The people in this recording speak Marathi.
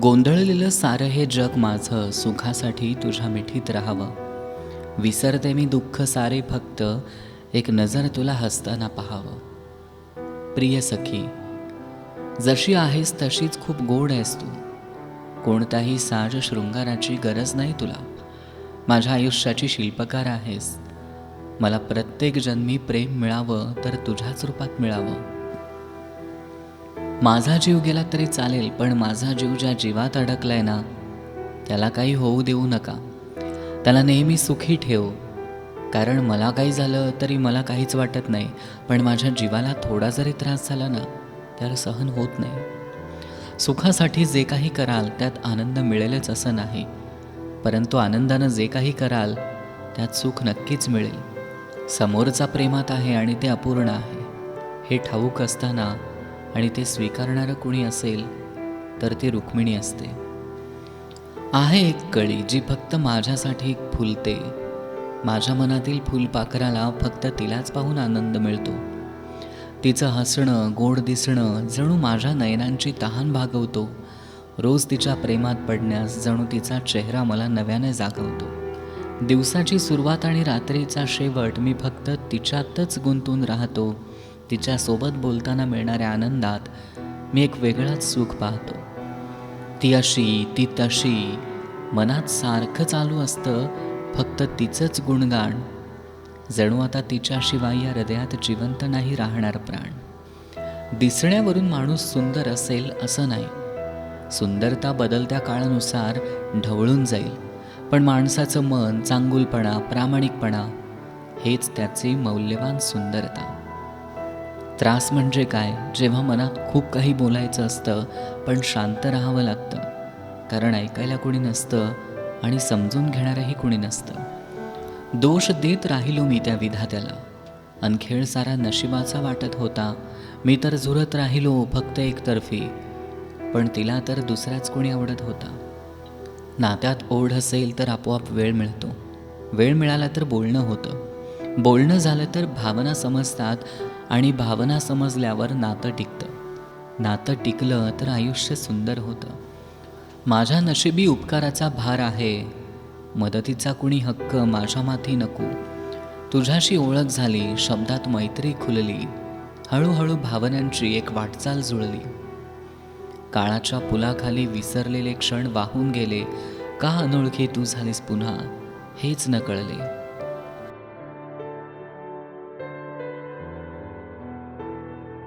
गोंधळलेलं सारं हे जग माझं सुखासाठी तुझ्या मिठीत राहावं. विसरते मी दुःख सारे फक्त एक नजर तुला हसताना पाहावं. प्रिय सखी जशी आहेस तशीच खूप गोड आहेस तू. कोणताही साज शृंगाराची गरज नाही तुला. माझ्या आयुष्याची शिल्पकार आहेस. मला प्रत्येक जन्मी प्रेम मिळावं तर तुझ्याच रूपात मिळावं. माझा जीव गेला तरी चालेल पण माझा जीव ज्या जीवात अडकलाय ना त्याला काही होऊ देऊ नका. त्याला नेहमी सुखी ठेव. कारण मला काही झालं तरी मला काहीच वाटत नाही पण माझ्या जीवाला थोडा जरी त्रास झाला ना त्याला सहन होत नाही. सुखासाठी जे काही कराल त्यात आनंद मिळेलच असं नाही. परंतु आनंदानं जे काही कराल त्यात सुख नक्कीच मिळेल. समोरचा प्रेमात आहे आणि ते अपूर्ण आहे. हे ठाऊक असताना आणि ते स्वीकारणारं कुणी असेल तर ती रुक्मिणी असते. आहे एक कळी जी फक्त माझ्यासाठी फुलते. माझ्या मनातील फुलपाखराला फक्त तिलाच पाहून आनंद मिळतो. तिचं हसणं गोड दिसणं जणू माझ्या नयनांची तहान भागवतो. रोज तिच्या प्रेमात पडण्यास जणू तिचा चेहरा मला नव्याने जागवतो. दिवसाची सुरुवात आणि रात्रीचा शेवट मी फक्त तिच्यातच गुंतून राहतो. तिच्यासोबत बोलताना मिळणाऱ्या आनंदात मी एक वेगळाच सुख पाहतो. ती अशी ती तशी मनात सारखं चालू असतं फक्त तिचंच गुणगाण. जणू आता तिच्याशिवाय या हृदयात जिवंत नाही राहणार प्राण. दिसण्यावरून माणूस सुंदर असेल असं नाही. सुंदरता बदलत्या काळानुसार ढवळून जाईल. पण माणसाचं मन चांगुलपणा प्रामाणिकपणा हेच त्याची मौल्यवान सुंदरता. त्रास म्हणजे काय? जेव्हा मनात खूप काही बोलायचं असतं पण शांत राहावं लागतं. कारण ऐकायला कोणी नसतं आणि समजून घेणारंही कोणी नसतं. दोष देत राहिलो मी त्या विधात्याला. अनखेळ सारा नशिबाचा वाटत होता. मी तर झुरत राहिलो फक्त एकतर्फी. पण तिला तर दुसराच कोणी आवडत होता. नात्यात ओढ असेल तर आपोआप वेळ मिळतो. वेळ मिळाला तर बोलणं होतं. बोलणं झालं तर भावना समजतात आणि भावना समजल्यावर नातं टिकतं. नातं टिकलं तर आयुष्य सुंदर होतं. माझ्या नशिबी उपकाराचा भार आहे. मदतीचा कुणी हक्क माझ्या माथी नको. तुझ्याशी ओळख झाली शब्दात मैत्री खुलली. हळूहळू भावनांची एक वाटचाल जुळली. काळाच्या पुलाखाली विसरलेले क्षण वाहून गेले. का अनोळखी तू झालीस पुन्हा? हेच न कळले.